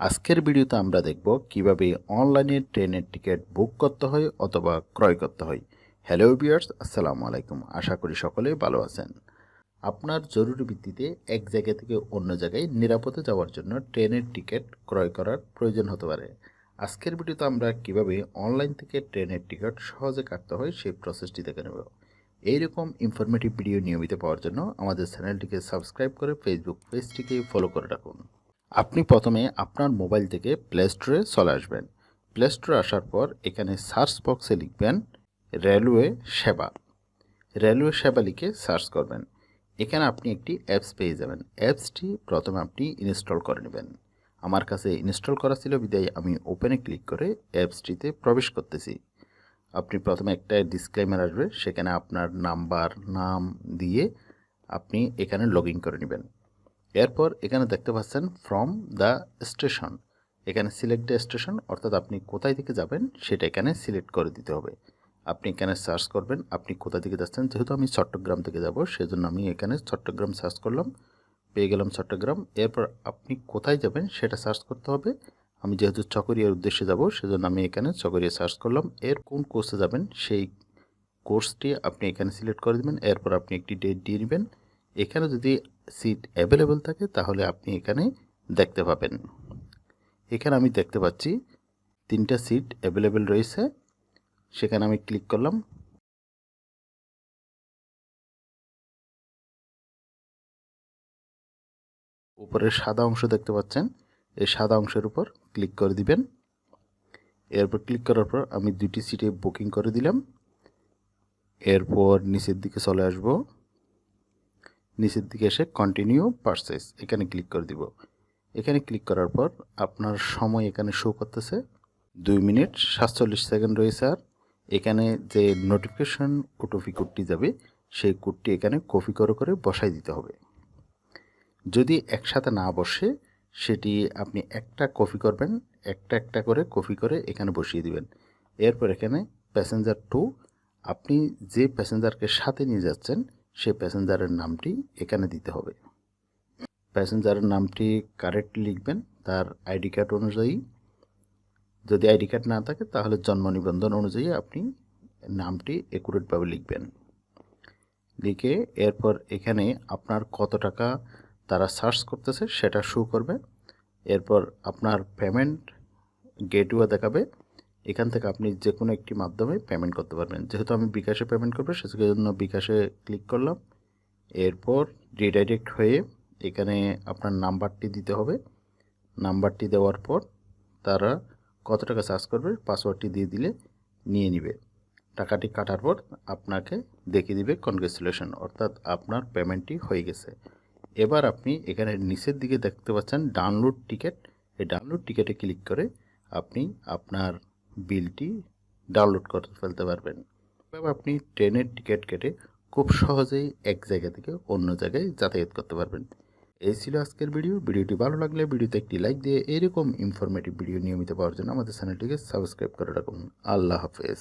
আজকের ভিডিওতে আমরা দেখব কীভাবে অনলাইনে ট্রেনের টিকিট বুক করতে হয় অথবা ক্রয় করতে হয়। হ্যালো ভিউয়ার্স আসসালামু আলাইকুম। আশা করি সকলে ভালো আছেন। আপনার জরুরি ভিত্তিতে এক জায়গা থেকে অন্য জায়গায় নিরাপদে যাওয়ার জন্য ট্রেনের টিকিট ক্রয় করার প্রয়োজন হতে পারে। আজকের ভিডিওতে আমরা কীভাবে অনলাইন থেকে ট্রেনের টিকিট সহজে কাটতে হয় সেই প্রসেসটি দেখে নেব। এইরকম ইনফরমেটিভ ভিডিও নিয়মিত পাওয়ার জন্য আমাদের চ্যানেলটিকে সাবস্ক্রাইব করে ফেসবুক পেজটিকে ফলো করে রাখুন। আপনি প্রথমে আপনার মোবাইল থেকে প্লে স্টোরে চলে আসবেন। প্লে স্টোরে আসার পর এখানে সার্চ বক্সে লিখবেন রেলওয়ে সেবা রেলওয়ে সেবা লিখে সার্চ করবেন। এখানে আপনি একটি অ্যাপস পেয়ে যাবেন। অ্যাপসটি প্রথমে আপনি ইনস্টল করে নেবেন। আমার কাছে ইনস্টল করা ছিল, বিদায়। আমি ওপেনে ক্লিক করে অ্যাপসটিতে প্রবেশ করতেছি। আপনি প্রথমে একটা ডিসক্লেমার আসবে, সেখানে আপনার নাম্বার নাম দিয়ে আপনি এখানে লগ করে নেবেন। এরপর এখানে দেখতে পাচ্ছেন ফ্রম দ্য স্টেশন এখানে সিলেক্ট দ্য স্টেশন অর্থাৎ আপনি কোথায় থেকে যাবেন, সেটা এখানে সিলেক্ট করে দিতে হবে। আপনি এখানে সার্চ করবেন, আপনি কোথা থেকে যাচ্ছেন, যেহেতু আমি চট্টগ্রাম থেকে যাব, সেজন্য আমি এখানে চট্টগ্রাম সার্চ করলাম, পেয়ে গেলাম চট্টগ্রাম। এরপর আপনি কোথায় যাবেন, সেটা সার্চ করতে হবে। আমি যেহেতু চকরিয়ার উদ্দেশ্যে যাব, সেজন্য আমি এখানে চকরিয়া সার্চ করলাম। এর কোন কোর্সে যাবেন, সেই কোর্সটি আপনি এখানে সিলেক্ট করে দেবেন। এরপর আপনি একটি ডেট দিয়ে নেবেন। এখানে যদি সিট অ্যাভেলেবেল থাকে, তাহলে আপনি এখানে দেখতে পাবেন। এখানে আমি দেখতে পাচ্ছি তিনটা সিট অ্যাভেলেবেল রয়েছে। সেখানে আমি ক্লিক করলাম। উপরের সাদা অংশ দেখতে পাচ্ছেন। এই সাদা অংশের উপর ক্লিক করে দিবেন। এরপর ক্লিক করার পর আমি দুটি সিটে বুকিং করে দিলাম। এরপর নিচের দিকে চলে আসব। নিচের দিকে এসে কন্টিনিউ পারচেস এখানে ক্লিক করে দিব। এখানে ক্লিক করার পর আপনার সময় এখানে শো করতেছে। দুই মিনিট, সাতচল্লিশ সেকেন্ড রয়েছে আর। এখানে যে নোটিফিকেশন ওটোপি কোডটি যাবে, সেই কোডটি এখানে কপি করে করে বসাই দিতে হবে। যদি একসাথে না বসে, সেটি আপনি একটা কপি করবেন, একটা একটা করে কপি করে এখানে বসিয়ে দিবেন। এরপর এখানে প্যাসেঞ্জার টু আপনি যে প্যাসেঞ্জারকে সাথে নিয়ে যাচ্ছেন সেই প্যাসেঞ্জারের নামটি এখানে দিতে হবে। প্যাসেঞ্জারের নামটি কারেক্টলি লিখবেন, তার আইডি কার্ড অনুযায়ী। যদি আইডি কার্ড না থাকে, তাহলে জন্ম নিবন্ধন অনুযায়ী আপনি নামটি একুরেটভাবে লিখবেন। লিখে এরপর এখানে আপনার কত টাকা তারা সার্চ করতেছে, সেটা শো করবে। এরপর আপনার পেমেন্ট গেটওয়ে দেখাবে। এখান থেকে আপনি যে কোনো একটি মাধ্যমে পেমেন্ট করতে পারবেন। যেহেতু আমি বিকাশে পেমেন্ট করব, সেজন্য বিকাশে ক্লিক করলাম। এরপর রিডাইরেক্ট হয়ে এখানে আপনার নাম্বারটি দিতে হবে। নাম্বারটি দেওয়ার পর তারা কত টাকা চার্জ করবে পাসওয়ার্ডটি দিয়ে দিলে নিয়ে নিবে। টাকাটি কাটার পর আপনাকে দেখিয়ে দিবে কনগ্রেচুলেশন অর্থাৎ আপনার পেমেন্টটি হয়ে গেছে। এবার আপনি এখানে নিচের দিকে দেখতে পাচ্ছেন ডাউনলোড টিকিট এই ডাউনলোড টিকিটে ক্লিক করে আপনি আপনার বিলটি ডাউনলোড করে ফেলতে পারবেন। এভাবে আপনি ট্রেনের টিকিট কেটে খুব সহজেই এক জায়গা থেকে অন্য জায়গায় যাতায়াত করতে পারবেন। এই ছিল আজকের ভিডিও। ভিডিওটি ভালো লাগলে ভিডিওতে একটি লাইক দিয়ে এরকম ইনফরমেটিভ ভিডিও নিয়মিত পাওয়ার জন্য আমাদের চ্যানেলটিকে সাবস্ক্রাইব করে রাখুন। আল্লাহ হাফেজ।